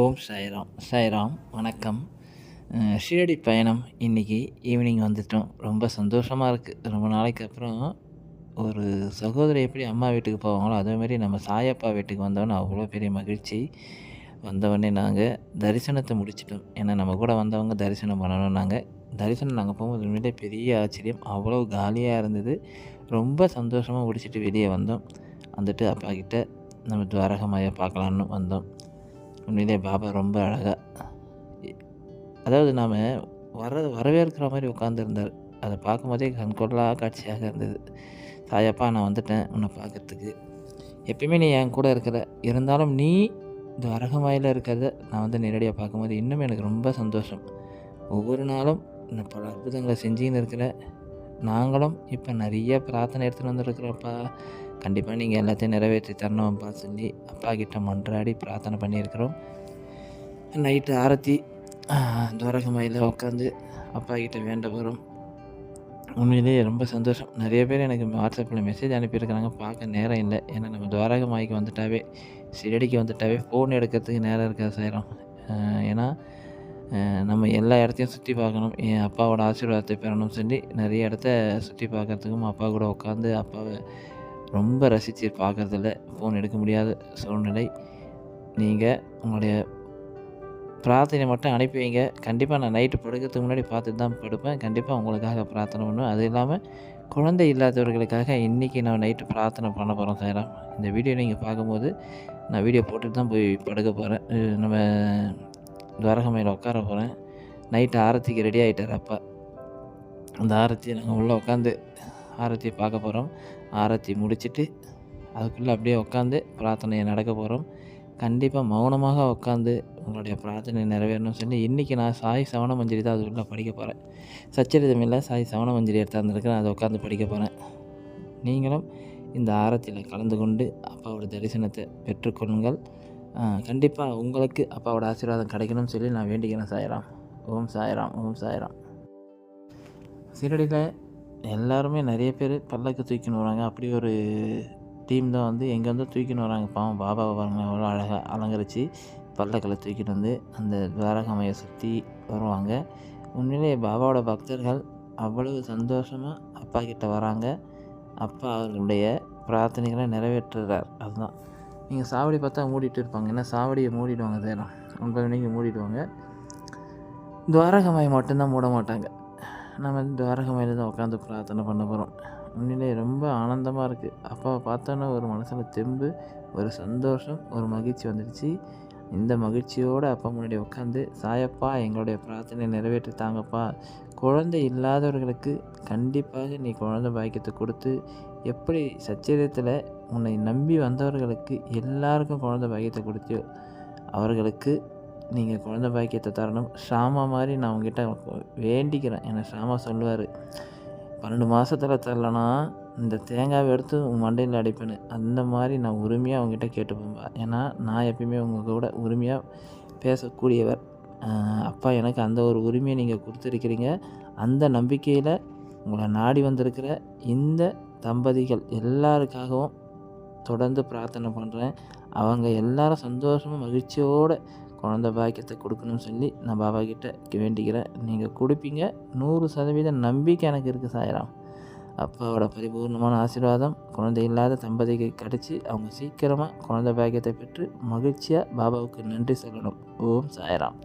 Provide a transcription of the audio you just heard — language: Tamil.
ஓம் சாய்ராம் சாய்ராம் வணக்கம். ஷீரடி பயணம் இன்றைக்கி ஈவினிங் வந்துட்டோம். ரொம்ப சந்தோஷமாக இருக்குது ரொம்ப நாளைக்கு அப்புறம் ஒரு சகோதரி எப்படி அம்மா வீட்டுக்கு போவாங்களோ அதேமாரி நம்ம சாயப்பா வீட்டுக்கு வந்தோன்னே அவ்வளோ பெரிய மகிழ்ச்சி. வந்தவொடனே நாங்கள் தரிசனத்தை முடிச்சிட்டோம். ஏன்னா நம்ம கூட வந்தவங்க தரிசனம் பண்ணணும். நாங்கள் தரிசனம் நாங்கள் போகும்போது உண்மையிலே பெரிய ஆச்சரியம். அவ்வளோ காலியாக இருந்தது. ரொம்ப சந்தோஷமாக முடிச்சிட்டு வெளியே வந்தோம். வந்துட்டு அப்பா கிட்ட நம்ம துவாரகமாயை பார்க்கலான்னு வந்தோம். உண்மையிலே பாபா ரொம்ப அழகாக அதாவது நாம் வர வரவேற்கிற மாதிரி உட்காந்துருந்தார் அதை பார்க்கும்போதே கண்கொள்ளா காட்சியாக இருந்தது. தாயப்பா நான் வந்துட்டேன் உன்னை பார்க்கறதுக்கு. எப்பயுமே நீ என் கூட இருக்கிற. இருந்தாலும் நீ இந்த அரகமாயில் இருக்கிறத நான் வந்து நேரடியாக பார்க்கும்போது இன்னும் எனக்கு ரொம்ப சந்தோஷம். ஒவ்வொரு நாளும் நான் பல அற்புதங்களை செஞ்சுன்னு இருக்கிற நாங்களும் இப்போ நிறைய பிரார்த்தனை எடுத்துகிட்டு வந்துருக்குறோப்பா. கண்டிப்பாக நீங்கள் எல்லாத்தையும் நிறைவேற்றி தரணும்ப்பா சொல்லி அப்பா கிட்ட மன்றாடி பிரார்த்தனை பண்ணியிருக்கிறோம். நைட்டு ஆரத்தி துவரகமாயில் உட்காந்து அப்பா கிட்ட வேண்ட போகிறோம் உண்மையிலேயே ரொம்ப சந்தோஷம். நிறைய பேர் எனக்கு வாட்ஸ்அப்பில் மெசேஜ் அனுப்பியிருக்கிறாங்க. பார்க்க நேரம் இல்லை. ஏன்னா நம்ம துவாரகமாய்க்கு வந்துட்டாவே சிரடிக்கு வந்துட்டாவே ஃபோன் எடுக்கிறதுக்கு நேரம் இருக்காது சேரம் ஏன்னா நம்ம எல்லா இடத்தையும் சுற்றி பார்க்கணும். என் அப்பாவோட ஆசீர்வாதத்தை பெறணும்னு சொல்லி நிறைய இடத்த சுற்றி பார்க்கறதுக்கும் அப்பா கூட உட்காந்து அப்பாவை ரொம்ப ரசித்து பார்க்கறதில்ல. ஃபோன் எடுக்க முடியாத சூழ்நிலை. நீங்கள் உங்களுடைய பிரார்த்தனை மட்டும் அனுப்பி வைங்க. கண்டிப்பாக நான் நைட்டு படுக்கிறதுக்கு முன்னாடி பார்த்துட்டு தான் படுப்பேன். கண்டிப்பாக உங்களுக்காக பிரார்த்தனை பண்ணுவேன். அது இல்லாமல் குழந்தை இல்லாதவர்களுக்காக இன்றைக்கி நான் நைட்டு பிரார்த்தனை பண்ண போகிறோம் சேரம் இந்த வீடியோ நீங்கள் பார்க்கும்போது நான் வீடியோ போட்டுட்டு தான் போய் படுக்க போகிறேன் நம்ம துவாரகமையில் உட்கார போகிறேன் நைட்டு ஆரத்திக்கு ரெடி ஆகிட்டார் அப்பா. அந்த ஆரத்தியை நாங்கள் உள்ளே உட்காந்து ஆரத்தியை பார்க்க போகிறோம் ஆரத்தி முடிச்சிட்டு அதுக்குள்ளே அப்படியே உட்காந்து பிரார்த்தனையை நடக்க போகிறோம் கண்டிப்பாக மௌனமாக உட்காந்து உங்களுடைய பிரார்த்தனை நிறைவேறணும்னு சொல்லி இன்றைக்கி நான் சாய் சவண மஞ்சரி தான் அதுக்குள்ளே படிக்க போகிறேன் சச்சரிதம் இல்லை சாய் சவண மஞ்சரி எடுத்தாந்துருக்கிறேன் அதை உட்காந்து படிக்க போகிறேன் நீங்களும் இந்த ஆரத்தியில் கலந்து கொண்டு அப்பாவோட தரிசனத்தை பெற்றுக்கொள்ளுங்கள். கண்டிப்பாக உங்களுக்கு அப்பாவோட ஆசீர்வாதம் கிடைக்கணும்னு சொல்லி நான் வேண்டிக்கிறேன் சாயராம். ஓம் சாயராம் ஓம் சாயராம். சீரடியில் எல்லாருமே நிறைய பேர் பல்லக்கு தூக்கின்னு வராங்க. அப்படி ஒரு டீம் தான் வந்து எங்கேருந்தோ தூக்கின்னு வராங்க. பாவம் பாபாவை பாருங்க அவ்வளோ அழகாக அலங்கரித்து பல்லக்கில் தூக்கிட்டு வந்து அந்த துவாரகமையை சுற்றி வருவாங்க. உண்மையிலேயே பாபாவோட பக்தர்கள் அவ்வளவு சந்தோஷமாக அப்பா கிட்ட வராங்க. அப்பா அவர்களுடைய பிரார்த்தனைகளை நிறைவேற்றுகிறார் அதுதான். நீங்கள் சாவடி பார்த்தா மூடிட்டு இருப்பாங்க. ஏன்னா சாவடியை மூடிடுவாங்க தேரம் ஒன்பது மணிக்கு மூடிடுவாங்க. துவாரகமாய் மட்டும்தான் மூட மாட்டாங்க. நம்ம துவாரகமாயில் தான் உட்காந்து பிரார்த்தனை பண்ண போகிறோம் உண்மையிலே ரொம்ப ஆனந்தமாக இருக்குது அப்பாவை பார்த்தோன்னே ஒரு மனசில் தெம்பு ஒரு சந்தோஷம் ஒரு மகிழ்ச்சி வந்துடுச்சு. இந்த மகிழ்ச்சியோடு அப்பா முன்னாடி உட்காந்து சாயப்பா எங்களுடைய பிரார்த்தனை நிறைவேற்றி தாங்கப்பா. குழந்தை இல்லாதவர்களுக்கு கண்டிப்பாக நீ குழந்தை பாக்கியத்தை கொடுத்து எப்படி சச்சரியத்தில் உன்னை நம்பி வந்தவர்களுக்கு எல்லாருக்கும் குழந்தை பாக்கியத்தை கொடுத்தியோ அவர்களுக்கு நீங்கள் குழந்த பாக்கியத்தை தரணும். ஷாமா மாதிரி நான் உங்ககிட்ட வேண்டிக்கிறேன். என்னை ஷாமா சொல்லுவார். பன்னெண்டு மாதத்தில் தரலனா இந்த தேங்காவை எடுத்து உன் மண்டையில் அடிப்பேன்னு. அந்த மாதிரி நான் உரிமையாக அவங்ககிட்ட கேட்டுப்பேன்பா. ஏன்னா நான் எப்பயுமே உங்கள் கூட உரிமையாக பேசக்கூடியவர். அப்பா எனக்கு அந்த ஒரு உரிமையை நீங்கள் கொடுத்துருக்கிறீங்க. அந்த நம்பிக்கையில் உங்களை நாடி வந்திருக்கிற இந்த தம்பதிகள் எல்லாருக்காகவும் தொடர்ந்து பிரார்த்தனை பண்ணுறேன் அவங்க எல்லாரும் சந்தோஷமாக மகிழ்ச்சியோடு குழந்த பாக்கியத்தை கொடுக்கணும்னு சொல்லி நான் பாபா கிட்ட வேண்டிக்கிறேன். நீங்கள் கொடுப்பீங்க. நூறு சதவீத நம்பிக்கை எனக்கு இருக்குது சாயராம். அப்பாவோட பரிபூர்ணமான ஆசீர்வாதம் குழந்தை இல்லாத தம்பதிக்கு கிடச்சி அவங்க சீக்கிரமாக குழந்தை பாக்கியத்தை பெற்று மகிழ்ச்சியாக பாபாவுக்கு நன்றி சொல்லணும். ஓம் சாயராம்.